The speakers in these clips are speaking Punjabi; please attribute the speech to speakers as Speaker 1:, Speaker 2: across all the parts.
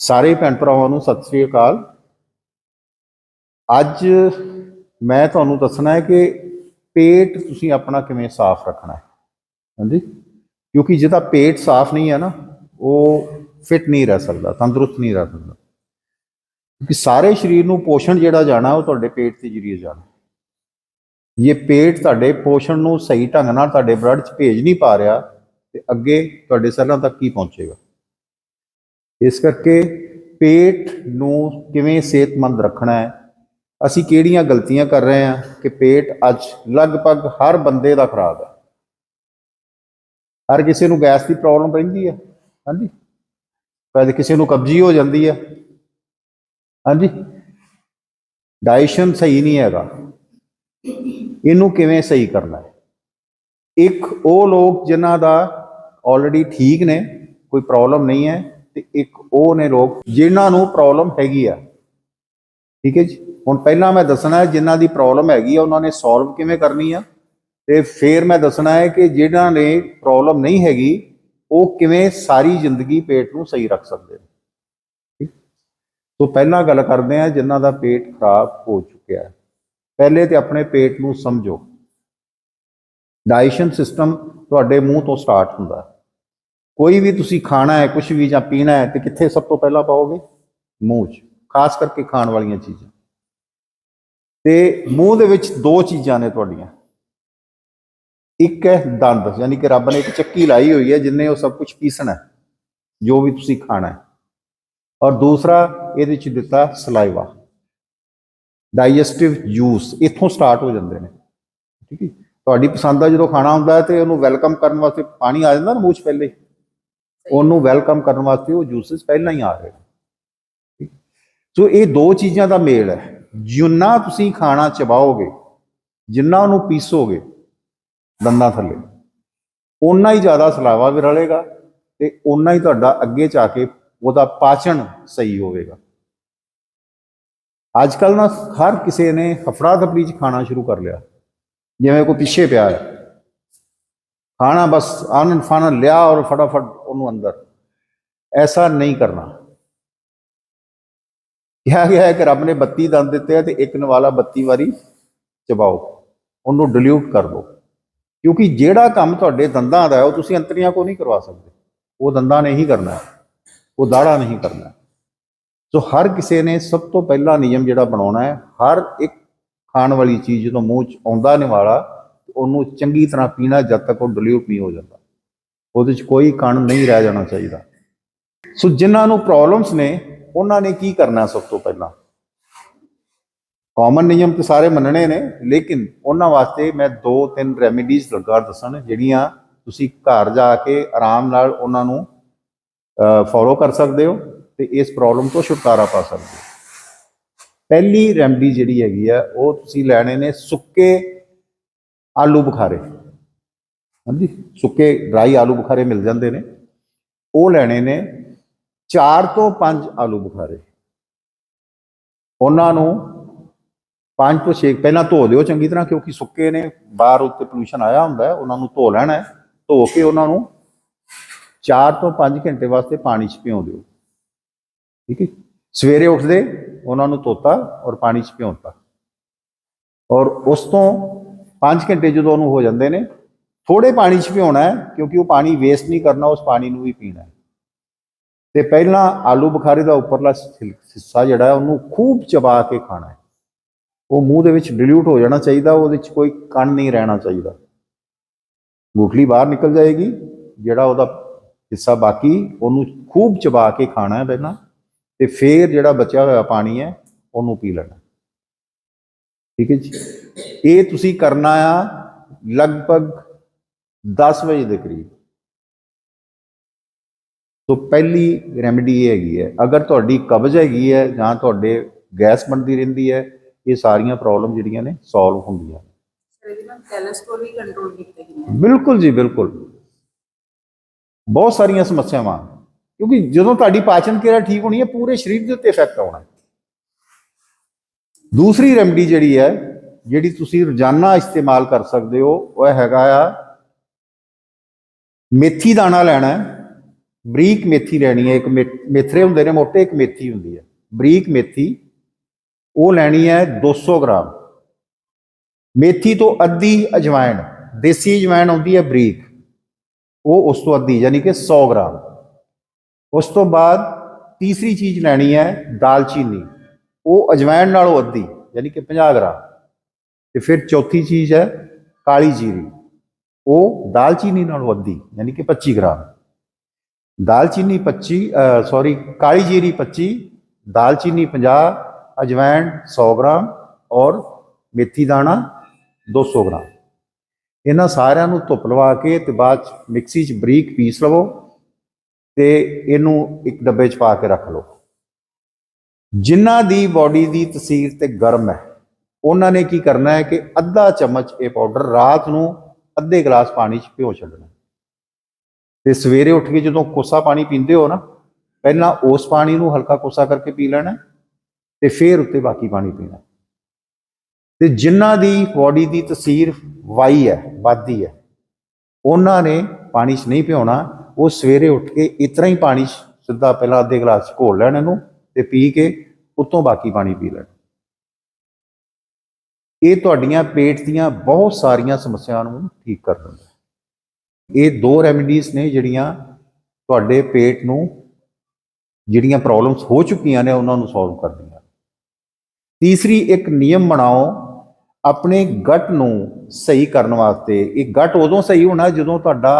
Speaker 1: ਸਾਰੇ ਭੈਣ ਭਰਾਵਾਂ ਨੂੰ ਸਤਿ ਸ੍ਰੀ ਅਕਾਲ। ਅੱਜ ਮੈਂ ਤੁਹਾਨੂੰ ਦੱਸਣਾ ਹੈ ਕਿ ਪੇਟ ਤੁਸੀਂ ਆਪਣਾ ਕਿਵੇਂ ਸਾਫ਼ ਰੱਖਣਾ ਹੈ। ਹਾਂਜੀ? ਕਿਉਂਕਿ ਜਿਹਦਾ ਪੇਟ ਸਾਫ਼ ਨਹੀਂ ਹੈ ਨਾ, ਉਹ ਫਿਟ ਨਹੀਂ ਰਹਿ ਸਕਦਾ, ਤੰਦਰੁਸਤ ਨਹੀਂ ਰਹਿ ਸਕਦਾ। ਕਿ ਸਾਰੇ ਸਰੀਰ ਨੂੰ ਪੋਸ਼ਣ ਜਿਹੜਾ ਜਾਣਾ, ਉਹ ਤੁਹਾਡੇ ਪੇਟ ਦੇ ਜਰੀਏ ਜਾਣਾ ਜੇ ਪੇਟ ਤੁਹਾਡੇ ਪੋਸ਼ਣ ਨੂੰ ਸਹੀ ਢੰਗ ਨਾਲ ਤੁਹਾਡੇ ਬਲੱਡ 'ਚ ਭੇਜ ਨਹੀਂ ਪਾ ਰਿਹਾ, ਤੇ ਅੱਗੇ ਤੁਹਾਡੇ ਸੈੱਲਾਂ ਤੱਕ ਕੀ ਪਹੁੰਚੇਗਾ? ਇਸ ਕਰਕੇ ਪੇਟ ਨੂੰ ਕਿਵੇਂ ਸਿਹਤਮੰਦ ਰੱਖਣਾ ਹੈ? ਅਸੀਂ ਕਿਹੜੀਆਂ ਗਲਤੀਆਂ ਕਰ ਰਹੇ ਹਾਂ ਕਿ ਪੇਟ ਅੱਜ ਲਗਭਗ ਹਰ ਬੰਦੇ ਦਾ ਖਰਾਬ ਹੈ? ਹਰ ਕਿਸੇ ਨੂੰ ਗੈਸ ਦੀ ਪ੍ਰੋਬਲਮ ਰਹਿੰਦੀ ਹੈ? ਹਾਂਜੀ। ਕਦੇ ਕਿਸੇ ਨੂੰ ਕਬਜੀ ਹੋ ਜਾਂਦੀ ਹੈ? ਹਾਂਜੀ। ਡਾਈਜੈਸ਼ਨ ਸਹੀ ਨਹੀਂ ਹੈਗਾ। ਇਹਨੂੰ ਕਿਵੇਂ ਸਹੀ ਕਰਨਾ ਹੈ? ਇੱਕ, ਉਹ ਲੋਕ ਜਿਨ੍ਹਾਂ ਦਾ ਆਲਰੇਡੀ ਠੀਕ ਨੇ, ਕੋਈ ਪ੍ਰੋਬਲਮ ਨਹੀਂ ਹੈ। ਤੇ ਇੱਕ ਉਹ ਨੇ ਲੋਕ ਜਿਨ੍ਹਾਂ ਨੂੰ ਪ੍ਰੋਬਲਮ ਹੈਗੀ ਆ। ਠੀਕ ਹੈ ਜੀ? ਹੁਣ ਪਹਿਲਾਂ ਮੈਂ ਦੱਸਣਾ ਹੈ ਜਿਨ੍ਹਾਂ ਦੀ ਪ੍ਰੋਬਲਮ ਹੈਗੀ ਆ, ਉਹਨਾਂ ਨੇ ਸੋਲਵ ਕਿਵੇਂ ਕਰਨੀ ਆ? ਤੇ ਫਿਰ ਮੈਂ ਦੱਸਣਾ ਹੈ ਕਿ ਜਿਨ੍ਹਾਂ ਨੇ ਪ੍ਰੋਬਲਮ ਨਹੀਂ ਹੈਗੀ, ਉਹ ਕਿਵੇਂ ਸਾਰੀ ਜ਼ਿੰਦਗੀ ਪੇਟ ਨੂੰ ਸਹੀ ਰੱਖ ਸਕਦੇ ਨੇ। ਠੀਕ? ਤੋਂ ਪਹਿਲਾਂ ਗੱਲ ਕਰਦੇ ਆ ਜਿਨ੍ਹਾਂ ਦਾ ਪੇਟ ਖਰਾਬ ਹੋ ਚੁੱਕਿਆ ਹੈ। ਪਹਿਲੇ ਤੇ ਆਪਣੇ ਪੇਟ ਨੂੰ ਸਮਝੋ। ਡਾਈਜੈਸ਼ਨ ਸਿਸਟਮ ਤੁਹਾਡੇ ਮੂੰਹ ਤੋਂ ਸਟਾਰਟ ਹੁੰਦਾ ਹੈ। ਕੋਈ ਵੀ ਤੁਸੀਂ ਖਾਣਾ ਹੈ ਕੁਝ ਵੀ ਜਾਂ ਪੀਣਾ ਹੈ, ਤੇ ਕਿੱਥੇ ਸਭ ਤੋਂ ਪਹਿਲਾਂ ਪਾਓਗੇ? ਮੂੰਹ 'ਚ, ਖਾਸ ਕਰਕੇ ਖਾਣ ਵਾਲੀਆਂ ਚੀਜ਼ਾਂ। ਤੇ ਮੂੰਹ ਦੇ ਵਿੱਚ ਦੋ ਚੀਜ਼ਾਂ ਨੇ ਤੁਹਾਡੀਆਂ। ਇੱਕ ਹੈ ਦੰਦ, ਯਾਨੀ ਕਿ ਰੱਬ ਨੇ ਇੱਕ ਚੱਕੀ ਲਾਈ ਹੋਈ ਹੈ, ਜਿੰਨੇ ਉਹ ਸਭ ਕੁਝ ਪੀਸਣਾ ਹੈ, ਜੋ ਵੀ ਤੁਸੀਂ ਖਾਣਾ ਹੈ। ਔਰ ਦੂਸਰਾ, ਇਹਦੇ ਵਿੱਚ ਦਿੱਤਾ ਸਲਾਈਵਾ। ਡਾਈਜੈਸਟਿਵ ਜੂਸ, ਇੱਥੋਂ ਸਟਾਰਟ ਹੋ ਜਾਂਦੇ ਨੇ। ਠੀਕ ਹੈ ਤੁਹਾਡੀ ਪਸੰਦ ਦਾ ਜਦੋਂ ਖਾਣਾ ਹੁੰਦਾ ਹੈ ਤੇ ਉਹਨੂੰ ਵੈਲਕਮ ਕਰਨ ਵਾਸਤੇ ਪਾਣੀ ਆ ਜਾਂਦਾ ਨਾ ਮੂੰਹ 'ਚ ਪਹਿਲੇ ਉਹਨੂੰ ਵੈਲਕਮ ਕਰਨ ਵਾਸਤੇ ਉਹ ਜੂਸਸ ਪਹਿਲਾਂ ਹੀ ਆ ਰਹੇ ਨੇ। ਸੋ ਇਹ ਦੋ ਚੀਜ਼ਾਂ ਦਾ ਮੇਲ ਹੈ। ਜਿੰਨਾ ਤੁਸੀਂ ਖਾਣਾ ਚਬਾਓਗੇ ਜਿੰਨਾ ਉਹਨੂੰ ਪੀਸੋਗੇ ਦੰਦਾਂ ਥੱਲੇ ਓਨਾ ਹੀ ਜ਼ਿਆਦਾ ਸਲਾਵਾ ਵੀ ਰਲੇਗਾ ਤੇ ਓਨਾ ਹੀ ਤੁਹਾਡਾ ਅੱਗੇ ਜਾ ਕੇ ਉਹਦਾ ਪਾਚਨ ਸਹੀ ਹੋਵੇਗਾ। ਅੱਜ ਕੱਲ ਨਾ ਹਰ ਕਿਸੇ ਨੇ ਹਫੜਾ ਦਫੜੀ ਚ ਖਾਣਾ ਸ਼ੁਰੂ ਕਰ ਲਿਆ। ਜਿਵੇਂ ਕੋਈ ਪਿੱਛੇ ਪਿਆ ਹੈ। ਖਾਣਾ ਬਸ ਆਨੰਦ ਫਾਨਨ ਲਿਆ ਔਰ ਫਟਾਫਟ ਉਹਨੂੰ ਅੰਦਰ। ਐਸਾ ਨਹੀਂ ਕਰਨਾ। ਕਿਹਾ ਗਿਆ ਹੈ ਕਿ ਰੱਬ ਨੇ 32 ਦੰਦ ਦਿੱਤੇ ਆ ਤੇ ਇੱਕ ਨਵਾਲਾ 32 ਵਾਰੀ ਚਬਾਓ। ਉਹਨੂੰ ਡਿਲੂਟ ਕਰ ਦਿਓ। ਕਿਉਂਕਿ ਜਿਹੜਾ ਕੰਮ ਤੁਹਾਡੇ ਦੰਦਾਂ ਦਾ ਹੈ, ਉਹ ਤੁਸੀਂ ਅੰਤਰੀਆਂ ਕੋ ਨਹੀਂ ਕਰਵਾ ਸਕਦੇ। ਉਹ ਦੰਦਾਂ ਨੇ ਹੀ ਕਰਨਾ ਹੈ। ਉਹ ਦਾੜਾ ਨਹੀਂ ਕਰਨਾ ਸੋ ਹਰ ਕਿਸੇ ਨੇ ਸਭ ਤੋਂ ਪਹਿਲਾ ਨਿਯਮ ਜਿਹੜਾ ਬਣਾਉਣਾ ਹੈ, ਹਰ ਇੱਕ ਖਾਣ ਵਾਲੀ ਚੀਜ਼ ਜਦੋਂ ਮੂੰਹ ਚ ਆਉਂਦਾ ਨਿਵਾਲਾ ਉਹਨੂੰ ਚੰਗੀ ਤਰ੍ਹਾਂ ਪੀਣਾ ਜਦ ਤੱਕ ਉਹ ਡਿਲੂਟ ਨਹੀਂ ਹੋ ਜਾਂਦਾ। ਉਹਦੇ ਚ ਕੋਈ ਕਣ ਨਹੀਂ ਰਹਿ ਜਾਣਾ ਚਾਹੀਦਾ। ਸੋ ਜਿਨ੍ਹਾਂ ਨੂੰ ਪ੍ਰੋਬਲਮਸ ਨੇ, ਉਹਨਾਂ ਨੇ ਕੀ ਕਰਨਾ ਸਭ ਤੋਂ ਪਹਿਲਾਂ? ਕਾਮਨ ਨਿਯਮ ਤੇ ਸਾਰੇ ਮੰਨਣੇ ਨੇ, ਲੇਕਿਨ ਉਹਨਾਂ ਵਾਸਤੇ ਮੈਂ ਦੋ ਤਿੰਨ ਰੈਮੇਡੀਜ਼ ਲੱਗਾ ਦੱਸਣ, ਜਿਹੜੀਆਂ ਤੁਸੀਂ ਘਰ ਜਾ ਕੇ ਆਰਾਮ ਨਾਲ ਉਹਨਾਂ ਨੂੰ ਫੋਲੋ ਕਰ ਸਕਦੇ ਹੋ ਤੇ ਇਸ ਪ੍ਰੋਬਲਮ ਤੋਂ ਛੁਟਕਾਰਾ ਪਾ ਸਕਦੇ ਹੋ। ਪਹਿਲੀ ਰੈਮਡੀ ਜਿਹੜੀ ਹੈਗੀ ਆ, ਉਹ ਤੁਸੀਂ ਲੈਣੇ ਨੇ ਸੁੱਕੇ ਆਲੂ ਬੁਖਾਰੇ। ਹਾਂਜੀ? ਸੁੱਕੇ ਡਰਾਈ ਆਲੂ ਬੁਖਾਰੇ ਮਿਲ ਜਾਂਦੇ ਨੇ। ਉਹ ਲੈਣੇ ਨੇ 4 ਤੋਂ 5 ਆਲੂ ਬੁਖਾਰੇ। ਉਹਨਾਂ ਨੂੰ 5 ਤੋਂ 6 ਪਹਿਲਾਂ ਧੋ ਦਿਓ ਚੰਗੀ ਤਰ੍ਹਾਂ, ਕਿਉਂਕਿ ਸੁੱਕੇ ਨੇ, ਬਾਹਰ ਉੱਤੇ ਪੋਲੂਸ਼ਨ ਆਇਆ ਹੁੰਦਾ ਉਹਨਾਂ ਨੂੰ ਧੋ ਲੈਣਾ ਹੈ। ਧੋ ਕੇ ਉਹਨਾਂ ਨੂੰ 4 ਤੋਂ 5 ਘੰਟੇ ਵਾਸਤੇ ਪਾਣੀ 'ਚ ਭਿਓ ਦਿਓ ਠੀਕ ਹੈ? ਸਵੇਰੇ ਉੱਠਦੇ, ਉਹਨਾਂ ਨੂੰ ਧੋਤਾ ਔਰ ਪਾਣੀ 'ਚ ਭਿਉਂਤਾ। ਔਰ ਉਸ ਤੋਂ 5 ਘੰਟੇ ਜਦੋਂ ਉਹਨੂੰ ਹੋ ਜਾਂਦੇ ਨੇ ਥੋੜੇ ਪਾਣੀ 'ਚ ਭਿਉਣਾ ਹੈ, ਕਿਉਂਕਿ ਉਹ ਪਾਣੀ ਵੇਸਟ ਨਹੀਂ ਕਰਨਾ, ਉਸ ਪਾਣੀ ਨੂੰ ਵੀ ਪੀਣਾ ਹੈ। ਤੇ ਪਹਿਲਾਂ ਆਲੂ ਬੁਖਾਰੇ ਦਾ ਉੱਪਰਲਾ ਹਿ- ਹਿੱਸਾ ਜਿਹੜਾ ਉਹਨੂੰ ਖੂਬ ਚਬਾ ਕੇ ਖਾਣਾ ਹੈ। ਉਹ ਮੂੰਹ ਦੇ ਵਿੱਚ ਡਿਲੂਟ ਹੋ ਜਾਣਾ ਚਾਹੀਦਾ, ਉਹਦੇ ਵਿੱਚ ਕੋਈ ਕਣ ਨਹੀਂ ਰਹਿਣਾ ਚਾਹੀਦਾ। ਗੁਠਲੀ ਬਾਹਰ ਨਿਕਲ ਜਾਏਗੀ, ਜਿਹੜਾ ਉਹਦਾ ਹਿੱਸਾ ਬਾਕੀ, ਉਹਨੂੰ ਖੂਬ ਚਬਾ ਕੇ ਖਾਣਾ ਹੈ ਪਹਿਲਾਂ, ਤੇ ਫਿਰ ਜਿਹੜਾ ਬਚਿਆ ਹੋਇਆ ਪਾਣੀ ਹੈ, ਉਹਨੂੰ ਪੀ ਲੈਣਾ। ਠੀਕ ਹੈ ਜੀ? ਇਹ ਤੁਸੀਂ ਕਰਨਾ ਆ ਲਗਭਗ 10 ਵਜੇ ਦੇ ਕਰੀਬ। ਸੋ ਪਹਿਲੀ ਰੈਮੇਡੀ ਇਹ ਹੈਗੀ ਹੈ ਅਗਰ ਤੁਹਾਡੀ ਕਬਜ਼ ਹੈਗੀ ਹੈ ਜਾਂ ਤੁਹਾਡੇ ਗੈਸ ਬਣਦੀ ਰਹਿੰਦੀ ਹੈ ਇਹ ਸਾਰੀਆਂ ਪ੍ਰੋਬਲਮ ਜਿਹੜੀਆਂ ਨੇ ਸੋਲਵ ਹੁੰਦੀਆਂ ਬਿਲਕੁਲ ਜੀ ਬਿਲਕੁਲ। ਬਹੁਤ ਸਾਰੀਆਂ ਸਮੱਸਿਆਵਾਂ ਕਿਉਂਕਿ ਜਦੋਂ ਤੁਹਾਡੀ ਪਾਚਨ ਕਿਰਿਆ ਠੀਕ ਹੋਣੀ ਹੈ ਪੂਰੇ ਸਰੀਰ ਦੇ ਉੱਤੇ ਇਫੈਕਟ ਆਉਣਾ ਦੂਸਰੀ ਰੈਮਡੀ ਜਿਹੜੀ ਹੈ, ਜਿਹੜੀ ਤੁਸੀਂ ਰੋਜ਼ਾਨਾ ਇਸਤੇਮਾਲ ਕਰ ਸਕਦੇ ਹੋ, ਉਹ ਹੈਗਾ ਆ, ਮੇਥੀ ਦਾਣਾ ਲੈਣਾ ਬਰੀਕ ਮੇਥੀ ਲੈਣੀ ਹੈ, ਇੱਕ ਮੇ- ਮੇਥਰੇ ਹੁੰਦੇ ਨੇ ਮੋਟੇ, ਇੱਕ ਮੇਥੀ ਹੁੰਦੀ ਹੈ। ਬਰੀਕ ਮੇਥੀ, ਉਹ ਲੈਣੀ ਹੈ 200 ਗ੍ਰਾਮ। ਮੇਥੀ ਤੋਂ ਅੱਧੀ ਅਜਵਾਇਣ, ਦੇਸੀ ਅਜਵਾਇਣ ਆਉਂਦੀ ਹੈ ਬਰੀਕ, ਉਹ ਉਸ ਤੋਂ ਅੱਧੀ, ਯਾਨੀ ਕਿ 100 ਗ੍ਰਾਮ। ਉਸ ਤੋਂ ਬਾਅਦ ਤੀਸਰੀ ਚੀਜ਼ ਲੈਣੀ ਹੈ ਦਾਲਚੀਨੀ। ਉਹ ਅਜਵਾਇਣ ਨਾਲੋਂ ਅੱਧੀ, ਯਾਨੀ ਕਿ 50 ਗ੍ਰਾਮ। ਤੇ ਫਿਰ ਚੌਥੀ ਚੀਜ਼ ਹੈ ਕਾਲੀ ਜੀਰੀ। ਉਹ ਦਾਲਚੀਨੀ ਨਾਲੋਂ ਅੱਧੀ, ਯਾਨੀ ਕਿ 25 ਗ੍ਰਾਮ। ਦਾਲਚੀਨੀ 25 ਸੌਰੀ ਕਾਲੀ ਜੀਰੀ 25 ਦਾਲਚੀਨੀ 50 ਅਜਵਾਇਣ 100 ਗ੍ਰਾਮ ਔਰ ਮੇਥੀ ਦਾਣਾ 200 ਗ੍ਰਾਮ। ਇਹਨਾਂ ਸਾਰਿਆਂ ਨੂੰ ਧੁੱਪ ਲਵਾ ਕੇ ਤੇ ਬਾਅਦ 'ਚ ਮਿਕਸੀ 'ਚ ਬਰੀਕ ਪੀਸ ਲਵੋ ਤੇ ਇਹਨੂੰ ਇੱਕ ਡੱਬੇ 'ਚ ਪਾ ਕੇ ਰੱਖ ਲਓ। ਜਿਨ੍ਹਾਂ ਦੀ ਬਾਡੀ ਦੀ ਤਸੀਰ ਤੇ ਗਰਮ ਹੈ, ਉਹਨਾਂ ਨੇ ਕੀ ਕਰਨਾ ਹੈ ਕਿ ਅੱਧਾ ਚਮਚ ਇਹ ਪਾਊਡਰ ਰਾਤ ਨੂੰ ਅੱਧੇ ਗਲਾਸ ਪਾਣੀ 'ਚ ਭਿਓ ਛੱਡਣਾ ਤੇ ਸਵੇਰੇ ਉੱਠ ਕੇ ਜਦੋਂ ਕੋਸਾ ਪਾਣੀ ਪੀਂਦੇ ਹੋ ਨਾ, ਪਹਿਲਾਂ ਉਸ ਪਾਣੀ ਨੂੰ ਹਲਕਾ ਕੋਸਾ ਕਰਕੇ ਪੀ ਲੈਣਾ ਤੇ ਫਿਰ ਉੱਤੇ ਬਾਕੀ ਪਾਣੀ ਪੀਣਾ ਤੇ ਜਿਨ੍ਹਾਂ ਦੀ ਬਾਡੀ ਦੀ ਤਸੀਰ ਵਾਈ ਹੈ, ਵੱਧਦੀ ਹੈ, ਉਹਨਾਂ ਨੇ ਪਾਣੀ 'ਚ ਨਹੀਂ ਭਿਉਣਾ, ਉਹ ਸਵੇਰੇ ਉੱਠ ਕੇ ਇਤਨਾ ਹੀ ਪਾਣੀ 'ਚ ਸਿੱਧਾ ਪਹਿਲਾਂ ਅੱਧੇ ਗਲਾਸ 'ਚ ਘੋਲ ਲੈਣ ਇਹਨੂੰ ਤੇ ਪੀ ਕੇ ਉੱਤੋਂ ਬਾਕੀ ਪਾਣੀ ਪੀ ਲੈਣਾ। ਇਹ ਤੁਹਾਡੀਆਂ ਪੇਟ ਦੀਆਂ ਬਹੁਤ ਸਾਰੀਆਂ ਸਮੱਸਿਆਵਾਂ ਨੂੰ ਠੀਕ ਕਰ ਦਿੰਦਾ ਇਹ ਦੋ ਰੈਮੇਡੀਜ਼ ਨੇ ਜਿਹੜੀਆਂ ਤੁਹਾਡੇ ਪੇਟ ਨੂੰ ਜਿਹੜੀਆਂ ਪ੍ਰੋਬਲਮਸ ਹੋ ਚੁੱਕੀਆਂ ਨੇ ਉਹਨਾਂ ਨੂੰ ਸੋਲਵ ਕਰਦੀਆਂ। ਤੀਸਰੀ, ਇੱਕ ਨਿਯਮ ਬਣਾਓ ਆਪਣੇ ਗਟ ਨੂੰ ਸਹੀ ਕਰਨ ਵਾਸਤੇ। ਇਹ ਗਟ ਉਦੋਂ ਸਹੀ ਹੋਣਾ ਜਦੋਂ ਤੁਹਾਡਾ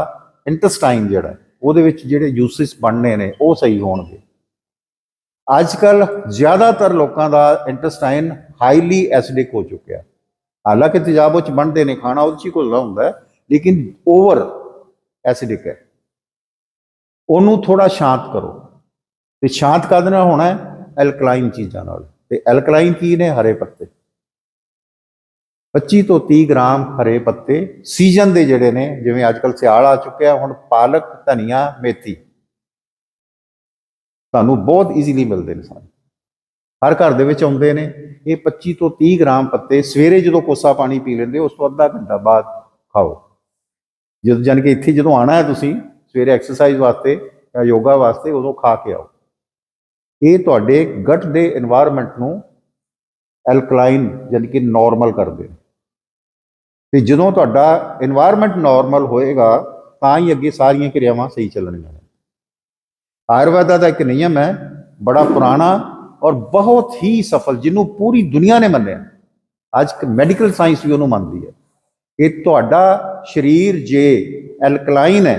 Speaker 1: ਇੰਟੈਸਟਾਈਨ ਜਿਹੜਾ ਉਹਦੇ ਵਿੱਚ ਜਿਹੜੇ ਜੂਸਿਸ ਬਣਨੇ ਨੇ, ਉਹ ਸਹੀ ਹੋਣਗੇ। ਅੱਜ ਕੱਲ ਜ਼ਿਆਦਾਤਰ ਲੋਕਾਂ ਦਾ ਇੰਟੈਸਟਾਈਨ ਹਾਈਲੀ ਐਸਿਡਿਕ ਹੋ ਚੁੱਕਿਆ। ਹਾਲਾਂਕਿ ਤੇਜ਼ਾਬ ਵਿੱਚ ਬਣਦੇ ਨੇ, ਖਾਣਾ ਉਹਦੇ ਚ ਹੀ ਘੁਲਦਾ ਹੁੰਦਾ ਹੈ, ਲੇਕਿਨ ਓਵਰ ਐਸਿਡਿਕ ਹੈ। ਉਹਨੂੰ ਥੋੜਾ ਸ਼ਾਂਤ ਕਰੋ। ਤੇ ਸ਼ਾਂਤ ਕਦ ਨਾਲ ਹੋਣਾ ਐਲਕਲਾਈਨ ਚੀਜ਼ਾਂ ਨਾਲ। ਤੇ ਐਲਕਲਾਈਨ ਕੀ ਨੇ? ਹਰੇ ਪੱਤੇ। 25 ਤੋਂ 30 ਗ੍ਰਾਮ ਹਰੇ ਪੱਤੇ ਸੀਜ਼ਨ ਦੇ ਜਿਹੜੇ ਨੇ, ਜਿਵੇਂ ਅੱਜ ਕੱਲ ਸਿਆਲ ਆ ਚੁੱਕਿਆ, ਹੁਣ ਪਾਲਕ, ਧਨੀਆ, ਮੇਥੀ। ਤੁਹਾਨੂੰ ਬਹੁਤ ਈਜ਼ੀਲੀ ਮਿਲਦੇ ਨੇ ਸਾਰੇ। ਹਰ ਘਰ ਦੇ ਵਿੱਚ ਆਉਂਦੇ ਨੇ। ਇਹ 25 ਤੋਂ 30 ਗ੍ਰਾਮ ਪੱਤੇ ਸਵੇਰੇ ਜਦੋਂ ਕੋਸਾ ਪਾਣੀ ਪੀ ਲੈਂਦੇ, ਉਸ ਤੋਂ ਅੱਧਾ ਘੰਟਾ ਬਾਅਦ ਖਾਓ। ਜਦੋਂ ਜਾਨ ਕਿ ਇੱਥੇ ਜਦੋਂ ਆਣਾ ਹੈ ਤੁਸੀਂ, ਸਵੇਰੇ ਐਕਸਰਸਾਈਜ਼ ਵਾਸਤੇ ਜਾਂ ਯੋਗਾ ਵਾਸਤੇ, ਉਦੋਂ ਖਾ ਕੇ ਆਓ। ਇਹ ਤੁਹਾਡੇ ਗੱਟ ਦੇ এনवायरमेंट ਨੂੰ ਐਲਕਲਾਈਨ ਯਾਨੀ ਕਿ ਨਾਰਮਲ ਕਰਦੇ ਤੇ ਜਦੋਂ ਤੁਹਾਡਾ এনवायरमेंट ਨਾਰਮਲ ਹੋਏਗਾ, ਤਾਂ ਹੀ ਅੱਗੇ ਸਾਰੀਆਂ ਕਿਰਿਆਵਾਂ ਸਹੀ ਚੱਲਣਗੀਆਂ ਆਯੁਰਵੈਦਾ ਦਾ ਇੱਕ ਨਿਯਮ ਹੈ, ਬੜਾ ਪੁਰਾਣਾ ਔਰ ਬਹੁਤ ਹੀ ਸਫਲ, ਜਿਹਨੂੰ ਪੂਰੀ ਦੁਨੀਆ ਨੇ ਮੰਨਿਆ। ਅੱਜ ਮੈਡੀਕਲ ਸਾਇੰਸ ਵੀ ਉਹਨੂੰ ਮੰਨਦੀ ਹੈ। ਇਹ ਤੁਹਾਡਾ ਸਰੀਰ ਜੇ ਐਲਕਲਾਈਨ ਹੈ,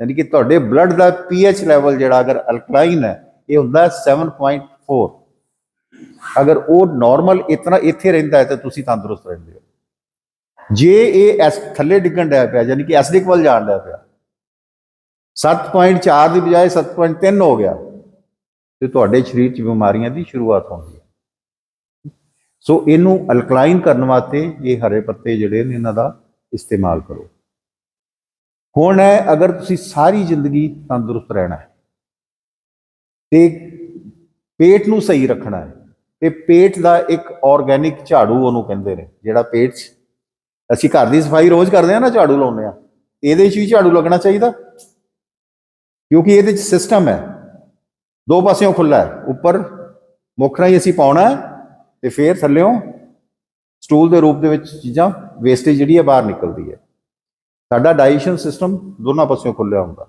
Speaker 1: ਯਾਨੀ ਕਿ ਤੁਹਾਡੇ ਬਲੱਡ ਦਾ ਪੀਐਚ ਲੈਵਲ ਜਿਹੜਾ ਅਗਰ ਐਲਕਲਾਈਨ ਹੈ, ਇਹ ਹੁੰਦਾ ਹੈ 7.4 ਅਗਰ ਉਹ ਨਾਰਮਲ ਇਤਨਾ ਇੱਥੇ ਰਹਿੰਦਾ ਹੈ, ਤਾਂ ਤੁਸੀਂ ਤੰਦਰੁਸਤ ਰਹਿੰਦੇ ਹੋ। ਜੇ ਇਹ ਐਸ ਥੱਲੇ ਡਿੱਗਣ ਡਿਆ ਪਿਆ, ਯਾਨੀ ਕਿ ਐਸਿਡਿਕ ਵੱਲ ਜਾਣ ਡਿਆ ਪਿਆ 7.4 ਦੀ ਬਜਾਏ 7.3 ਹੋ ਗਿਆ ਤੇ ਤੁਹਾਡੇ ਸਰੀਰ 'ਚ ਬਿਮਾਰੀਆਂ ਦੀ ਸ਼ੁਰੂਆਤ ਹੁੰਦੀ ਹੈ। ਸੋ ਇਹਨੂੰ ਅਲਕਲਾਈਨ ਕਰਨ ਵਾਸਤੇ ਇਹ ਹਰੇ ਪੱਤੇ ਜਿਹੜੇ ਨੇ ਇਹਨਾਂ ਦਾ ਇਸਤੇਮਾਲ ਕਰੋ। ਹੁਣ ਹੈ, ਅਗਰ ਤੁਸੀਂ ਸਾਰੀ ਜ਼ਿੰਦਗੀ ਤੰਦਰੁਸਤ ਰਹਿਣਾ ਹੈ ਤੇ ਪੇਟ ਨੂੰ ਸਹੀ ਰੱਖਣਾ ਹੈ ਤੇ ਪੇਟ ਦਾ ਇੱਕ ਆਰਗੈਨਿਕ ਝਾੜੂ ਉਹਨੂੰ ਕਹਿੰਦੇ ਨੇ, ਜਿਹੜਾ ਪੇਟ 'ਚ ਅਸੀਂ ਘਰ ਦੀ ਸਫ਼ਾਈ ਰੋਜ਼ ਕਰਦੇ ਆ ਨਾ, ਝਾੜੂ ਲਾਉਂਦੇ ਆ ਇਹਦੇ 'ਚ ਵੀ ਝਾੜੂ ਲੱਗਣਾ ਚਾਹੀਦਾ। ਕਿਉਂਕਿ ਇਹਦੇ 'ਚ ਸਿਸਟਮ ਹੈ। ਦੋ ਪਾਸਿਓਂ ਖੁੱਲਾ ਹੈ। ਉੱਪਰ ਮੁੱਖ ਰਾਹੀਂ ਅਸੀਂ ਪਾਉਣਾ ਹੈ ਤੇ ਫਿਰ ਥੱਲਿਓਂ ਸਟੂਲ ਦੇ ਰੂਪ ਦੇ ਵਿੱਚ ਚੀਜ਼ਾਂ ਵੇਸਟੇਜ ਜਿਹੜੀ ਹੈ ਬਾਹਰ ਨਿਕਲਦੀ ਹੈ। ਸਾਡਾ ਡਾਈਜੈਸ਼ਨ ਸਿਸਟਮ ਦੋਨਾਂ ਪਾਸਿਓਂ ਖੁੱਲਿਆ ਹੁੰਦਾ।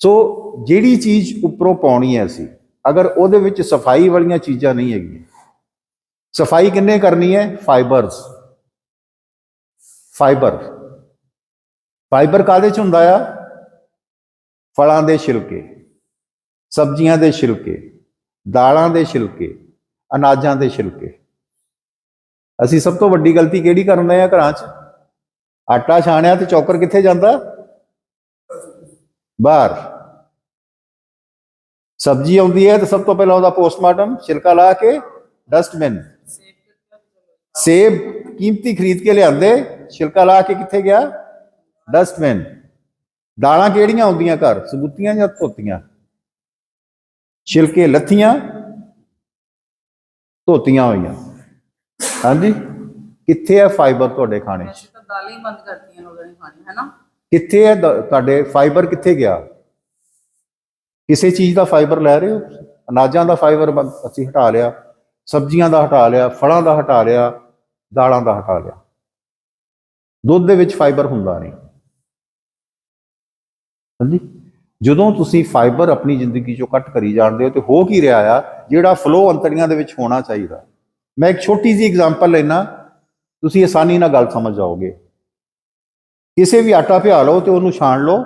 Speaker 1: ਸੋ ਜਿਹੜੀ ਚੀਜ਼ ਉੱਪਰੋਂ ਪਾਉਣੀ ਹੈ ਅਸੀਂ, ਅਗਰ ਉਹਦੇ ਵਿੱਚ ਸਫ਼ਾਈ ਵਾਲੀਆਂ ਚੀਜ਼ਾਂ ਨਹੀਂ ਹੈਗੀਆਂ, ਸਫ਼ਾਈ ਕਿੰਨੇ ਕਰਨੀ ਹੈ? ਫਾਈਬਰਸ ਫਾਈਬਰ ਫਾਈਬਰ ਕਾਦੇ ਚ ਹੁੰਦਾ ਆ? ਫਲਾਂ ਦੇ ਛਿਲਕੇ, ਸਬਜ਼ੀਆਂ ਦੇ ਛਿਲਕੇ, ਦਾਲਾਂ ਦੇ ਛਿਲਕੇ, ਅਨਾਜਾਂ ਦੇ ਛਿਲਕੇ। ਅਸੀਂ ਸਭ ਤੋਂ ਵੱਡੀ ਗਲਤੀ ਕਿਹੜੀ ਕਰਦੇ ਆ ਘਰਾਂ 'ਚ? ਆਟਾ ਛਾਣਿਆ ਤੇ ਚੌਕਰ ਕਿੱਥੇ ਜਾਂਦਾ? ਬਾਹਰ। ਸਬਜ਼ੀ ਆਉਂਦੀ ਹੈ ਤੇ ਸਭ ਤੋਂ ਪਹਿਲਾਂ ਉਹਦਾ ਪੋਸਟਮਾਰਟਮ ਛਿਲਕਾ ਲਾ ਕੇ ਡਸਟਬਿਨ। ਸੇਬ ਕੀਮਤੀ ਖਰੀਦ ਕੇ ਲਿਆਂਦੇ, ਛਿਲਕਾ ਲਾ ਕੇ ਕਿੱਥੇ ਗਿਆ? ਡਸਟਬਿਨ। ਦਾਲਾਂ ਕਿਹੜੀਆਂ ਆਉਂਦੀਆਂ ਘਰ? ਸਬੂਤੀਆਂ ਜਾਂ ਧੋਤੀਆਂ? ਛਿਲਕੇ ਲੱਥੀਆਂ? ਧੋਤੀਆਂ ਹੋਈਆਂ। ਹਾਂਜੀ? ਕਿੱਥੇ ਹੈ ਫਾਈਬਰ ਤੁਹਾਡੇ ਖਾਣੇ 'ਚ?
Speaker 2: ਵੈਸੇ ਤਾਂ ਦਾਲਾਂ ਹੀ ਬੰਦ ਕਰਤੀਆਂ ਲੋਕਾਂ ਨੇ ਖਾਣੀ ਹੈ ਨਾ?
Speaker 1: ਕਿੱਥੇ ਹੈ ਦ- ਤੁਹਾਡੇ ਫਾਈਬਰ ਕਿੱਥੇ ਗਿਆ? ਕਿਸੇ ਚੀਜ਼ ਦਾ ਫਾਈਬਰ ਲੈ ਰਹੇ ਹੋ? ਅਨਾਜਾਂ ਦਾ ਫਾਈਬਰ ਅਸੀਂ ਹਟਾ ਲਿਆ ਸਬਜ਼ੀਆਂ ਦਾ ਹਟਾ ਲਿਆ ਫਲਾਂ ਦਾ ਹਟਾ ਲਿਆ ਦਾਲਾਂ ਦਾ ਹਟਾ ਲਿਆ। ਦੁੱਧ ਦੇ ਵਿੱਚ ਫਾਈਬਰ ਹੁੰਦਾ ਨਹੀਂ। ਹਾਂਜੀ। ਜਦੋਂ ਤੁਸੀਂ ਫਾਈਬਰ ਆਪਣੀ ਜ਼ਿੰਦਗੀ ਚੋਂ ਕੱਟ ਕਰੀ ਜਾਂਦੇ ਹੋ ਤੇ ਹੋ ਕੀ ਰਿਹਾ ਆ? ਜਿਹੜਾ ਫਲੋ ਅੰਤੜੀਆਂ ਦੇ ਵਿੱਚ ਹੋਣਾ ਚਾਹੀਦਾ। ਮੈਂ ਇੱਕ ਛੋਟੀ ਜਿਹੀ ਐਗਜ਼ਾਮਪਲ ਲੈਣਾ ਤੁਸੀਂ ਆਸਾਨੀ ਨਾਲ ਗੱਲ ਸਮਝ ਜਾਓਗੇ। ਕਿਸੇ ਵੀ ਆਟਾ ਪਿਆ ਲਓ ਤੇ ਉਹਨੂੰ ਛਾਣ ਲਓ।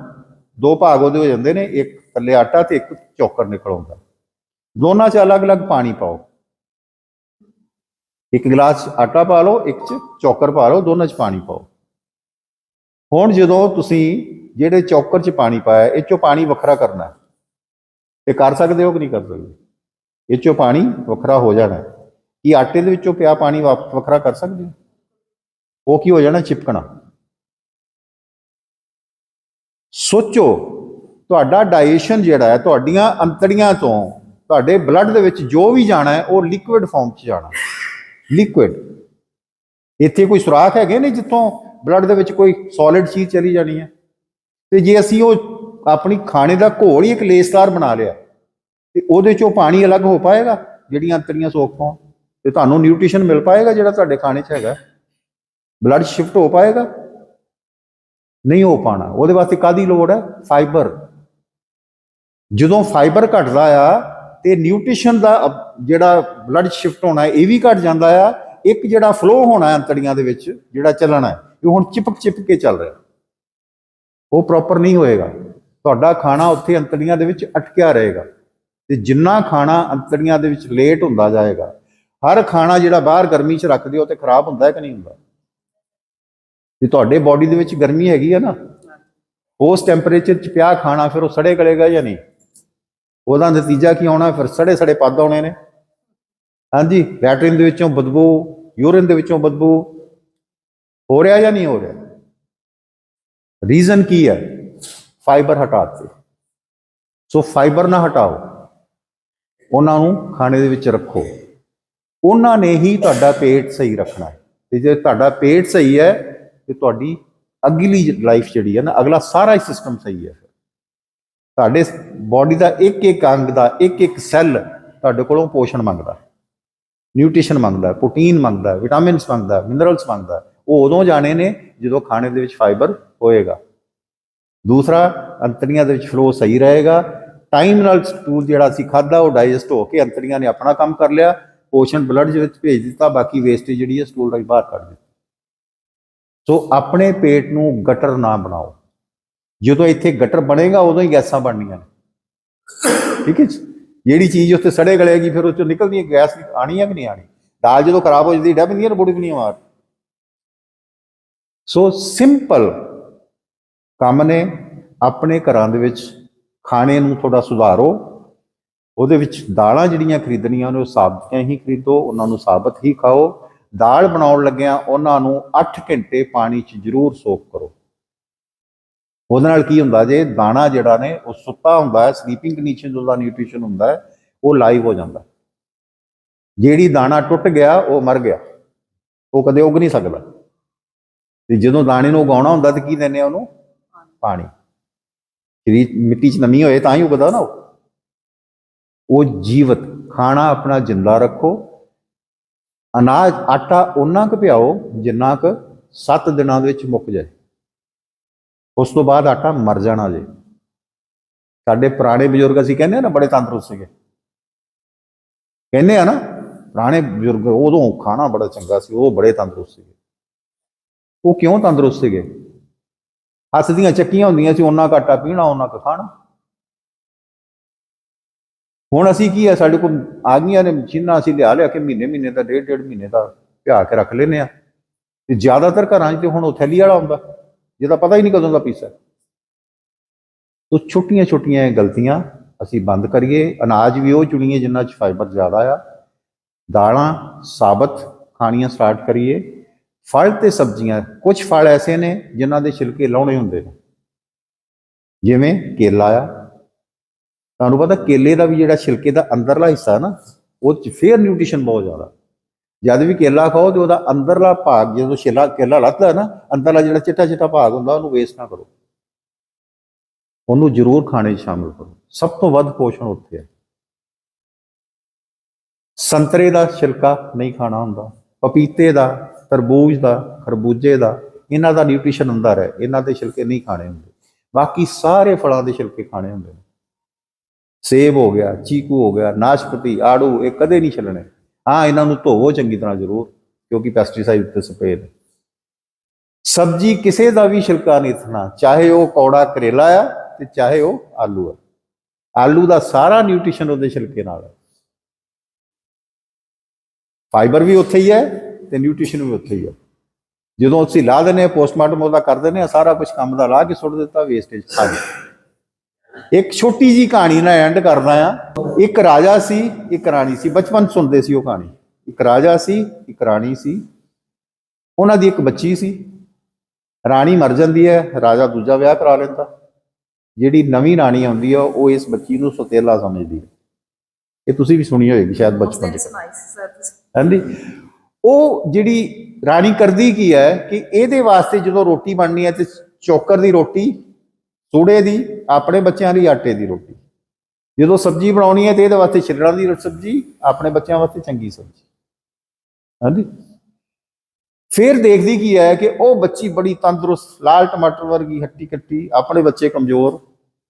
Speaker 1: ਦੋ ਭਾਗ ਉਹਦੇ ਹੋ ਜਾਂਦੇ ਨੇ। ਇੱਕ ਥੱਲੇ ਆਟਾ ਤੇ ਇੱਕ ਚੌਕਰ ਨਿਕਲ ਆਉਂਦਾ। ਦੋਨਾਂ 'ਚ ਅਲੱਗ-ਅਲੱਗ ਪਾਣੀ ਪਾਓ। ਇੱਕ ਗਲਾਸ ਆਟਾ ਪਾ ਲਓ, ਇੱਕ 'ਚ ਚੋਕਰ ਪਾ ਲਓ, ਦੋਨਾਂ 'ਚ ਪਾਣੀ ਪਾਓ। ਹੁਣ ਜਦੋਂ ਤੁਸੀਂ ਜਿਹੜੇ ਚੌਕਰ 'ਚ ਪਾਣੀ ਪਾਇਆ, ਇਹ 'ਚੋਂ ਪਾਣੀ ਵੱਖਰਾ ਕਰਨਾ ਇਹ ਕਰ ਸਕਦੇ ਹੋ ਕਿ ਨਹੀਂ ਕਰ ਸਕਦੇ? ਇਹ 'ਚੋਂ ਪਾਣੀ ਵੱਖਰਾ ਹੋ ਜਾਣਾ ਕੀ ਆਟੇ ਦੇ ਵਿੱਚੋਂ ਪਿਆ ਪਾਣੀ ਵਾਪ- ਵੱਖਰਾ ਕਰ ਸਕਦੇ ਹੋ? ਉਹ ਕੀ ਹੋ ਜਾਣਾ? ਚਿਪਕਣਾ। ਸੋਚੋ, ਤੁਹਾਡਾ ਡਾਈਜੈਸ਼ਨ ਜਿਹੜਾ ਹੈ, ਤੁਹਾਡੀਆਂ ਅੰਤੜੀਆਂ ਤੋਂ ਤੁਹਾਡੇ ਬਲੱਡ ਦੇ ਵਿੱਚ ਜੋ ਵੀ ਜਾਣਾ ਹੈ, ਉਹ ਲਿਕੁਇਡ ਫਾਰਮ 'ਚ ਜਾਣਾ। ਲਿਕੁਇਡ ਇੱਥੇ ਕੋਈ ਸੁਰਾਖ ਹੈਗੇ ਨੇ ਜਿੱਥੋਂ ਬਲੱਡ ਦੇ ਵਿੱਚ ਕੋਈ ਸੋਲਿਡ ਚੀਜ਼ ਚਲੀ ਜਾਣੀ ਹੈ। ਤੇ ਜੇ ਅਸੀਂ ਉਹ ਆਪਣੀ ਖਾਣੇ ਦਾ ਘੋਲ ਹੀ ਇੱਕ ਲੇਸਦਾਰ ਬਣਾ ਲਿਆ, ਤੇ ਉਹਦੇ ਚੋਂ ਪਾਣੀ ਅਲੱਗ ਹੋ ਪਾਏਗਾ, ਜਿਹੜੀਆਂ ਅੰਤੜੀਆਂ ਸੋਖ ਪਾਉਣ ਤੇ ਤੁਹਾਨੂੰ ਨਿਊਟ੍ਰੀਸ਼ਨ ਮਿਲ ਪਾਏਗਾ ਜਿਹੜਾ ਤੁਹਾਡੇ ਖਾਣੇ 'ਚ ਹੈਗਾ। ਬਲੱਡ ਸ਼ਿਫਟ ਹੋ ਪਾਏਗਾ। ਨਹੀਂ ਹੋ ਪਾਣਾ, ਉਹਦੇ ਵਾਸਤੇ ਕਾਦੀ ਲੋੜ ਹੈ? ਫਾਈਬਰ ਜਦੋਂ ਫਾਈਬਰ ਘਟਦਾ ਆ, ਤੇ ਨਿਊਟ੍ਰੀਸ਼ਨ ਦਾ ਜਿਹੜਾ ਬਲੱਡ ਸ਼ਿਫਟ ਹੋਣਾ, ਇਹ ਵੀ ਘਟ ਜਾਂਦਾ ਆ। ਇੱਕ ਜਿਹੜਾ ਫਲੋ ਹੋਣਾ ਅੰਤੜੀਆਂ ਦੇ ਵਿੱਚ, ਜਿਹੜਾ ਚੱਲਣਾ ਇਹ ਹੁਣ ਚਿਪਕ ਚਿਪਕ ਕੇ ਚੱਲ ਰਿਹਾ। ਉਹ ਪ੍ਰੋਪਰ ਨਹੀਂ ਹੋਏਗਾ। ਤੁਹਾਡਾ ਖਾਣਾ ਉੱਥੇ ਅੰਤੜੀਆਂ ਦੇ ਵਿੱਚ ਅਟਕਿਆ ਰਹੇਗਾ। ਤੇ ਜਿੰਨਾ ਖਾਣਾ ਅੰਤੜੀਆਂ ਦੇ ਵਿੱਚ ਲੇਟ ਹੁੰਦਾ ਜਾਏਗਾ, ਹਰ ਖਾਣਾ ਜਿਹੜਾ ਬਾਹਰ ਗਰਮੀ 'ਚ ਰੱਖਦੇ ਹੋ ਤੇ ਖਰਾਬ ਹੁੰਦਾ ਹੈ ਕਿ ਨਹੀਂ ਹੁੰਦਾ? ਜੇ ਤੁਹਾਡੇ ਬਾਡੀ ਦੇ ਵਿੱਚ ਗਰਮੀ ਹੈਗੀ ਆ ਨਾ, ਉਸ ਟੈਂਪਰੇਚਰ 'ਚ ਪਿਆ ਖਾਣਾ ਫਿਰ ਉਹ ਸੜੇ ਗਲੇਗਾ ਜਾਂ ਨਹੀਂ? ਉਹਦਾ ਨਤੀਜਾ ਕੀ ਆਉਣਾ? ਫਿਰ ਸੜੇ ਸੜੇ ਪੱਦ ਆਉਣੇ ਨੇ। ਹਾਂਜੀ ਲੈਟਰਿਨ ਦੇ ਵਿੱਚੋਂ ਬਦਬੂ, ਯੂਰਿਨ ਦੇ ਵਿੱਚੋਂ ਬਦਬੂ ਹੋ ਰਿਹਾ ਜਾਂ ਨਹੀਂ ਹੋ ਰਿਹਾ? ਰੀਜ਼ਨ ਕੀ ਹੈ? ਫਾਈਬਰ ਹਟਾਤੇ। ਸੋ ਫਾਈਬਰ ਨਾ ਹਟਾਓ। ਉਹਨਾਂ ਨੂੰ ਖਾਣੇ ਦੇ ਵਿੱਚ ਰੱਖੋ। ਉਹਨਾਂ ਨੇ ਹੀ ਤੁਹਾਡਾ ਪੇਟ ਸਹੀ ਰੱਖਣਾ ਹੈ। ਤੇ ਜੇ ਤੁਹਾਡਾ ਪੇਟ ਸਹੀ ਹੈ, ਤੇ ਤੁਹਾਡੀ ਅਗਲੀ ਲਾਈਫ ਜਿਹੜੀ ਹੈ ਨਾ, ਅਗਲਾ ਸਾਰਾ ਹੀ ਸਿਸਟਮ ਸਹੀ ਹੈ। ਤੁਹਾਡੇ ਬਾਡੀ ਦਾ ਇੱਕ ਇੱਕ ਅੰਗ ਦਾ ਇੱਕ ਇੱਕ ਸੈੱਲ ਤੁਹਾਡੇ ਕੋਲੋਂ ਪੋਸ਼ਣ ਮੰਗਦਾ। ਨਿਊਟ੍ਰੀਸ਼ਨ ਮੰਗਦਾ ਪ੍ਰੋਟੀਨ ਮੰਗਦਾ ਵਿਟਾਮਿਨਸ ਮੰਗਦਾ ਮਿਨਰਲਸ ਮੰਗਦਾ। ਉਹ ਉਦੋਂ ਜਾਣੇ ਨੇ ਜਦੋਂ ਖਾਣੇ ਦੇ ਵਿੱਚ ਫਾਈਬਰ ਹੋਏਗਾ। ਦੂਸਰਾ, ਅੰਤੜੀਆਂ ਦੇ ਵਿੱਚ ਫਲੋ ਸਹੀ ਰਹੇਗਾ। ਟਾਈਮ ਨਾਲ ਸਟੂਲ ਜਿਹੜਾ ਅਸੀਂ ਖਾਦਾ ਉਹ ਡਾਈਜੈਸਟ ਹੋ ਕੇ ਅੰਤੜੀਆਂ ਨੇ ਆਪਣਾ ਕੰਮ ਕਰ ਲਿਆ। ਪੋਸ਼ਣ ਬਲੱਡ ਦੇ ਵਿੱਚ ਭੇਜ ਦਿੱਤਾ, ਬਾਕੀ ਵੇਸਟੇਜ ਜਿਹੜੀ ਹੈ ਸਟੂਲ ਰਾਹੀਂ ਬਾਹਰ ਕੱਢ ਦਿੱਤੀ। ਸੋ ਆਪਣੇ ਪੇਟ ਨੂੰ ਗਟਰ ਨਾ ਬਣਾਓ। ਜਦੋਂ ਇੱਥੇ ਗਟਰ ਬਣੇਗਾ, ਉਦੋਂ ਹੀ ਗੈਸਾਂ ਬਣਨੀਆਂ ਨੇ। ਠੀਕ ਹੈ ਜਿਹੜੀ ਚੀਜ਼ ਉੱਥੇ ਸੜੇ ਗਲੇਗੀ, ਫਿਰ ਉਹ ਚੋਂ ਨਿਕਲਦੀ ਹੈ, ਗੈਸ ਆਣੀ ਹੈ ਕਿ ਨਹੀਂ ਆਣੀ ਦਾਲ ਜਦੋਂ ਖਰਾਬ ਹੋ ਜਾਂਦੀ, ਡੱਬ ਨਹੀਂ ਬੁੜੀ ਨਹੀਂ ਮਾਰ ਸੋ ਸਿੰਪਲ ਕੰਮ ਨੇ ਆਪਣੇ ਘਰਾਂ ਦੇ ਵਿੱਚ ਖਾਣੇ ਨੂੰ ਥੋੜਾ ਸੁਧਾਰੋ। ਉਹਦੇ ਵਿੱਚ ਦਾਲਾਂ ਜਿਹੜੀਆਂ ਖਰੀਦਣੀਆਂ ਨੇ ਉਹ ਸਾਬਤੀਆਂ ਹੀ ਖਰੀਦੋ, ਉਹਨਾਂ ਨੂੰ ਸਾਬਤ ਹੀ ਖਾਓ। ਦਾਲ ਬਣਾਉਣ ਲੱਗਿਆਂ ਉਹਨਾਂ ਨੂੰ 8 ਘੰਟੇ ਪਾਣੀ 'ਚ ਜ਼ਰੂਰ ਸੋਕ ਕਰੋ। ਉਹਦੇ ਨਾਲ ਕੀ ਹੁੰਦਾ ਜੇ ਦਾਣਾ ਜਿਹੜਾ ਨੇ ਉਹ ਸੁੱਤਾ ਹੁੰਦਾ ਹੈ ਸਲੀਪਿੰਗ ਕੰਡੀਸ਼ਨ ਦਾ ਨਿਊਟ੍ਰੀਸ਼ਨ ਹੁੰਦਾ ਹੈ, ਉਹ ਲਾਈਵ ਹੋ ਜਾਂਦਾ। ਜਿਹੜੀ ਦਾਣਾ ਟੁੱਟ ਗਿਆ, ਉਹ ਮਰ ਗਿਆ। ਉਹ ਕਦੇ ਉੱਗ ਨਹੀਂ ਸਕਦਾ। ਤੇ ਜਦੋਂ ਦਾਣੇ ਨੂੰ ਉਗਾਉਣਾ ਹੁੰਦਾ ਤੇ ਕੀ ਦਿੰਦੇ ਆ ਉਹਨੂੰ? ਪਾਣੀ। ਸਰੀਰ ਮਿੱਟੀ 'ਚ ਨਮੀ ਹੋਏ ਤਾਂ ਹੀ ਉਗਦਾ ਨਾ ਉਹ। ਜੀਵਤ ਖਾਣਾ ਆਪਣਾ ਜਿੰਦਾ ਰੱਖੋ। ਅਨਾਜ ਆਟਾ ਉਹਨਾਂ ਕੁ ਪਿਆਓ ਜਿੰਨਾ ਕੁ 7 ਦਿਨਾਂ ਦੇ ਵਿੱਚ ਮੁੱਕ ਜਾਏ। ਉਸ ਤੋਂ ਬਾਅਦ ਆਟਾ ਮਰ ਜਾਣਾ ਜੇ। ਸਾਡੇ ਪੁਰਾਣੇ ਬਜ਼ੁਰਗ ਅਸੀਂ ਕਹਿੰਦੇ ਆ ਨਾ ਬੜੇ ਤੰਦਰੁਸਤ ਸੀਗੇ। ਕਹਿੰਦੇ ਆ ਨਾ ਪੁਰਾਣੇ ਬਜ਼ੁਰਗ ਉਦੋਂ ਖਾਣਾ ਬੜਾ ਚੰਗਾ ਸੀ ਉਹ ਬੜੇ ਤੰਦਰੁਸਤ ਸੀਗੇ। ਉਹ ਕਿਉਂ ਤੰਦਰੁਸਤ ਸੀਗੇ? ਹੱਸਦੀਆਂ ਚੱਕੀਆਂ ਹੁੰਦੀਆਂ ਸੀ ਉਹਨਾਂ ਘਾਟਾ ਪੀਣਾ ਉਹਨਾਂ ਕੁ ਖਾਣਾ। ਹੁਣ ਅਸੀਂ ਕੀ ਆ, ਸਾਡੇ ਕੋਲ ਆ ਗਈਆਂ ਨੇ ਮਸ਼ੀਨਾਂ, ਅਸੀਂ ਲਿਆ ਲਿਆ ਕੇ ਮਹੀਨੇ ਮਹੀਨੇ ਦਾ ਡੇਢ ਡੇਢ ਮਹੀਨੇ ਦਾ ਭਿਆ ਕੇ ਰੱਖ ਲੈਨੇ ਆ ਤੇ ਜ਼ਿਆਦਾਤਰ ਘਰਾਂ 'ਚ ਤੇ ਹੁਣ ਉਹ ਥੈਲੀ ਵਾਲਾ ਹੁੰਦਾ, ਜਿਹਦਾ ਪਤਾ ਹੀ ਨਹੀਂ ਕਦੋਂ ਦਾ ਪੀਸਾ। ਤੋ ਛੋਟੀਆਂ ਛੋਟੀਆਂ ਇਹ ਗਲਤੀਆਂ ਅਸੀਂ ਬੰਦ ਕਰੀਏ। ਅਨਾਜ ਵੀ ਉਹ ਚੁਣੀਏ ਜਿੰਨਾ 'ਚ ਫਾਈਬਰ ਜ਼ਿਆਦਾ ਆ। ਦਾਲਾਂ, ਸਾਬਤ ਖਾਣੀਆਂ ਸਟਾਰਟ ਕਰੀਏ। ਫਲ ਤੇ ਸਬਜ਼ੀਆਂ ਕੁਝ ਫਲ ਐਸੇ ਨੇ ਜਿਨ੍ਹਾਂ ਦੇ ਛਿਲਕੇ ਲਾਉਣੇ ਹੁੰਦੇ ਨੇ। ਜਿਵੇਂ ਕੇਲਾ ਆ। ਤੁਹਾਨੂੰ ਪਤਾ ਕੇਲੇ ਦਾ ਵੀ ਜਿਹੜਾ ਛਿਲਕੇ ਦਾ ਅੰਦਰਲਾ ਹਿੱਸਾ ਨਾ, ਉਹ 'ਚ ਫੇਰ ਨਿਊਟ੍ਰੀਸ਼ਨ ਬਹੁਤ ਜ਼ਿਆਦਾ। ਜਦ ਵੀ ਕੇਲਾ ਖਾਓ ਤੇ ਉਹਦਾ ਅੰਦਰਲਾ ਭਾਗ, ਜਦੋਂ ਛਿਲਾ, ਕੇਲਾ ਲੱਥਦਾ ਨਾ, ਅੰਦਰਲਾ ਜਿਹੜਾ ਚਿੱਟਾ ਚਿੱਟਾ ਭਾਗ ਹੁੰਦਾ, ਉਹਨੂੰ ਵੇਸਟ ਨਾ ਕਰੋ। ਉਹਨੂੰ ਜ਼ਰੂਰ ਖਾਣੇ 'ਚ ਸ਼ਾਮਿਲ ਕਰੋ। ਸਭ ਤੋਂ ਵੱਧ ਪੋਸ਼ਣ ਉੱਥੇ ਹੈ ਸੰਤਰੇ ਦਾ ਛਿਲਕਾ ਨਹੀਂ ਖਾਣਾ ਹੁੰਦਾ। ਪਪੀਤੇ ਦਾ ਤਰਬੂਜ ਦਾ, ਖਰਬੂਜੇ ਦਾ, ਇਹਨਾਂ ਦਾ ਨਿਊਟ੍ਰੀਸ਼ਨ ਅੰਦਰ ਹੈ ਇਹਨਾਂ ਦੇ ਛਿਲਕੇ ਨਹੀਂ ਖਾਣੇ ਹੁੰਦੇ। ਬਾਕੀ ਸਾਰੇ ਫਲਾਂ ਦੇ ਛਿਲਕੇ ਖਾਣੇ ਹੁੰਦੇ ਨੇ। ਸੇਬ ਹੋ ਗਿਆ, ਚੀਕੂ ਹੋ ਗਿਆ, ਨਾਸ਼ਪਤੀ, ਆੜੂ, ਇਹ ਕਦੇ ਨਹੀਂ ਛਿੱਲਣੇ। ਹਾਂ, ਇਹਨਾਂ ਨੂੰ ਧੋਵੋ ਚੰਗੀ ਤਰ੍ਹਾਂ ਜ਼ਰੂਰ, ਕਿਉਂਕਿ ਪੈਸਟੀਸਾਈਡ ਉੱਤੇ ਸਪਰੇਅ ਨੇ। ਸਬਜੀ ਕਿਸੇ ਦਾ ਵੀ ਛਿਲਕਾ ਨਹੀਂ ਥਣਾ ਚਾਹੇ ਉਹ ਕੌੜਾ ਕਰੇਲਾ ਆ ਤੇ ਚਾਹੇ ਉਹ ਆਲੂ ਆ। ਆਲੂ ਦਾ ਸਾਰਾ ਨਿਊਟ੍ਰੀਸ਼ਨ ਉਹਦੇ ਛਿਲਕੇ ਨਾਲ ਹੈ ਫਾਈਬਰ ਵੀ ਉੱਥੇ ਹੀ ਹੈ ਤੇ ਨਿਊਟ੍ਰੀਸ਼ਨ ਵੀ ਉੱਥੇ ਹੀ ਹੈ ਜਦੋਂ ਅਸੀਂ ਲਾ ਦਿੰਦੇ ਹਾਂ ਪੋਸਟਮਾਰਟਮ ਉਹਦਾ ਕਰ ਦਿੰਦੇ ਹਾਂ ਸਾਰਾ ਕੁਝ ਕੰਮ ਦਾ ਲਾ ਕੇ ਸੁੱਟ ਦਿੱਤਾ ਵੇਸਟੇਜ ਖਾ ਗਿਆ ਇੱਕ ਛੋਟੀ ਜੀ ਕਹਾਣੀ ਨਾਲ ਐਂਡ ਕਰਦਾ ਆ ਇੱਕ ਰਾਜਾ ਸੀ ਇੱਕ ਰਾਣੀ ਸੀ। ਬਚਪਨ ਸੁਣਦੇ ਸੀ ਉਹ ਕਹਾਣੀ। ਇੱਕ ਰਾਜਾ ਸੀ ਇੱਕ ਰਾਣੀ ਸੀ। ਉਹਨਾਂ ਦੀ ਇੱਕ ਬੱਚੀ ਸੀ। ਰਾਣੀ ਮਰ ਜਾਂਦੀ ਹੈ ਰਾਜਾ ਦੂਜਾ ਵਿਆਹ ਕਰਾ ਲੈਂਦਾ। ਜਿਹੜੀ ਨਵੀਂ ਰਾਣੀ ਆਉਂਦੀ ਹੈ ਉਹ ਇਸ ਬੱਚੀ ਨੂੰ ਸੁਤੇਲਾ ਸਮਝਦੀ ਹੈ। ਇਹ ਤੁਸੀਂ ਵੀ ਸੁਣੀ ਹੋਏਗੀ ਸ਼ਾਇਦ ਬਚਪਨ 'ਚ।
Speaker 2: ਸੁਣਾਈ ਸੀ ਸਰ ਤੁਸੀਂ।
Speaker 1: ਹਾਂਜੀ। ਉਹ ਜਿਹੜੀ ਰਾਣੀ ਕਰਦੀ ਕੀ ਹੈ ਕਿ ਇਹਦੇ ਵਾਸਤੇ ਜਦੋਂ ਰੋਟੀ ਬਣਨੀ ਹੈ ਤੇ ਚੋਕਰ ਦੀ ਰੋਟੀ ਸੂੜੇ ਦੀ, ਆਪਣੇ ਬੱਚਿਆਂ ਲਈ ਆਟੇ ਦੀ ਰੋਟੀ। ਜਦੋਂ ਸਬਜ਼ੀ ਬਣਾਉਣੀ ਹੈ ਤੇ ਇਹਦੇ ਵਾਸਤੇ ਛਿਲੜਾਂ ਦੀ ਸਬਜ਼ੀ, ਆਪਣੇ ਬੱਚਿਆਂ ਵਾਸਤੇ ਚੰਗੀ ਸਬਜ਼ੀ। ਹਾਂਜੀ? ਫਿਰ ਦੇਖਦੀ ਕੀ ਹੈ ਕਿ ਉਹ ਬੱਚੀ ਬੜੀ ਤੰਦਰੁਸਤ, ਲਾਲ ਟਮਾਟਰ ਵਰਗੀ, ਹੱਟੀ ਕੱਟੀ, ਆਪਣੇ ਬੱਚੇ ਕਮਜ਼ੋਰ,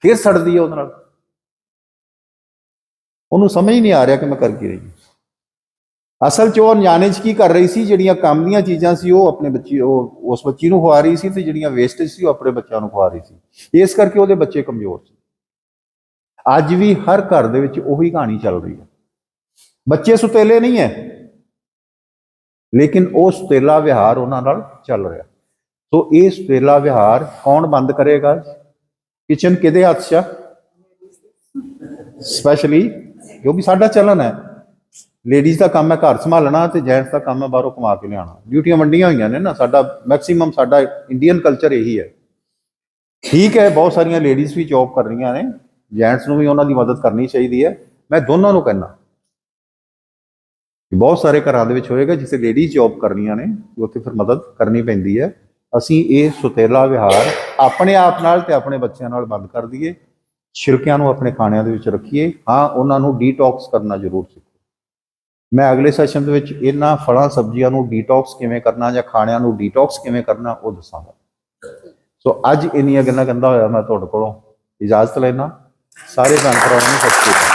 Speaker 1: ਫਿਰ ਸੜਦੀ ਹੈ ਉਹਦੇ ਨਾਲ। ਉਹਨੂੰ ਸਮਝ ਨਹੀਂ ਆ ਰਿਹਾ ਕਿ ਮੈਂ ਕਰ ਕੀ ਰਹੀ ਅਸਲ 'ਚ ਉਹ ਅਣਜਾਣੇ 'ਚ ਕੀ ਕਰ ਰਹੀ ਸੀ, ਜਿਹੜੀਆਂ ਕੰਮ ਦੀਆਂ ਚੀਜ਼ਾਂ ਸੀ, ਉਹ ਆਪਣੇ ਬੱਚੀ, ਉਹ ਉਸ ਬੱਚੀ ਨੂੰ ਖਵਾ ਰਹੀ ਸੀ ਤੇ ਜਿਹੜੀਆਂ ਵੇਸਟੇਜ ਸੀ, ਉਹ ਆਪਣੇ ਬੱਚਿਆਂ ਨੂੰ ਖਵਾ ਰਹੀ ਸੀ। ਇਸ ਕਰਕੇ ਉਹਦੇ ਬੱਚੇ ਕਮਜ਼ੋਰ ਸੀ। ਅੱਜ ਵੀ ਹਰ ਘਰ ਦੇ ਵਿੱਚ ਉਹੀ ਕਹਾਣੀ ਚੱਲ ਰਹੀ ਹੈ। ਬੱਚੇ ਸੁਤੇਲੇ ਨਹੀਂ ਹੈ, ਲੇਕਿਨ ਉਹ ਸੁਤੇਲਾ ਵਿਹਾਰ ਉਹਨਾਂ ਨਾਲ ਚੱਲ ਰਿਹਾ। ਸੋ ਇਹ ਸੁਤੇਲਾ ਵਿਹਾਰ ਕੌਣ ਬੰਦ ਕਰੇਗਾ? ਕਿਚਨ ਕਿਹਦੇ ਹੱਥ 'ਚ ਸਪੈਸ਼ਲੀ ਕਿਉਂਕਿ ਸਾਡਾ ਚੱਲਣ ਹੈ। ਲੇਡੀਜ਼ ਦਾ ਕੰਮ ਹੈ ਘਰ ਸੰਭਾਲਣਾ ਤੇ ਜੈਂਟਸ ਦਾ ਕੰਮ ਹੈ ਬਾਹਰੋਂ ਕਮਾ ਕੇ ਲਿਆਉਣਾ। ਡਿਊਟੀਆਂ ਵੰਡੀਆਂ ਹੋਈਆਂ ਨੇ ਨਾ, ਸਾਡਾ ਮੈਕਸਿਮਮ ਸਾਡਾ ਇੰਡੀਅਨ ਕਲਚਰ ਇਹੀ ਹੈ। ਠੀਕ ਹੈ, ਬਹੁਤ ਸਾਰੀਆਂ ਲੇਡੀਜ਼ ਵੀ ਜੌਬ ਕਰ ਰਹੀਆਂ ਨੇ ਜੈਂਟਸ ਨੂੰ ਵੀ ਉਹਨਾਂ ਦੀ ਮਦਦ ਕਰਨੀ ਚਾਹੀਦੀ ਹੈ। ਮੈਂ ਦੋਨਾਂ ਨੂੰ ਕਹਿੰਦਾ ਬਹੁਤ ਸਾਰੇ ਘਰਾਂ ਦੇ ਵਿੱਚ ਹੋਏਗਾ ਜਿੱਥੇ ਲੇਡੀਜ਼ ਜੌਬ ਕਰਨੀਆਂ ਨੇ ਉੱਥੇ ਫਿਰ ਮਦਦ ਕਰਨੀ ਪੈਂਦੀ ਹੈ। ਅਸੀਂ ਇਹ ਸੁਤੇਲਾ ਵਿਹਾਰ ਆਪਣੇ ਆਪ ਨਾਲ ਤੇ ਆਪਣੇ ਬੱਚਿਆਂ ਨਾਲ ਬੰਦ ਕਰ ਦਈਏ। ਛਿਲਕਿਆਂ ਨੂੰ ਆਪਣੇ ਖਾਣਿਆਂ ਦੇ ਵਿੱਚ ਰੱਖੀਏ। ਹਾਂ, ਉਹਨਾਂ ਨੂੰ ਡੀਟੌਕਸ ਕਰਨਾ ਜ਼ਰੂਰ ਸਿੱਖੋ। ਮੈਂ ਅਗਲੇ ਸੈਸ਼ਨ ਦੇ ਵਿੱਚ ਇਹਨਾਂ ਫਲਾਂ, ਸਬਜ਼ੀਆਂ ਨੂੰ ਡੀਟੌਕਸ ਕਿਵੇਂ ਕਰਨਾ ਜਾਂ ਖਾਣਿਆਂ ਨੂੰ ਡੀਟੌਕਸ ਕਿਵੇਂ ਕਰਨਾ, ਉਹ ਦੱਸਾਂਗਾ। ਸੋ ਅੱਜ ਇੰਨੀਆਂ ਗੱਲਾਂ ਕਹਿੰਦਾ ਹੋਇਆ ਮੈਂ ਤੁਹਾਡੇ ਕੋਲੋਂ। ਇਜਾਜ਼ਤ ਲੈਣਾ ਸਾਰੇ ਭੈਣ ਭਰਾਵਾਂ ਨੂੰ ਸਤਿ ਸ਼੍ਰੀ ਅਕਾਲ।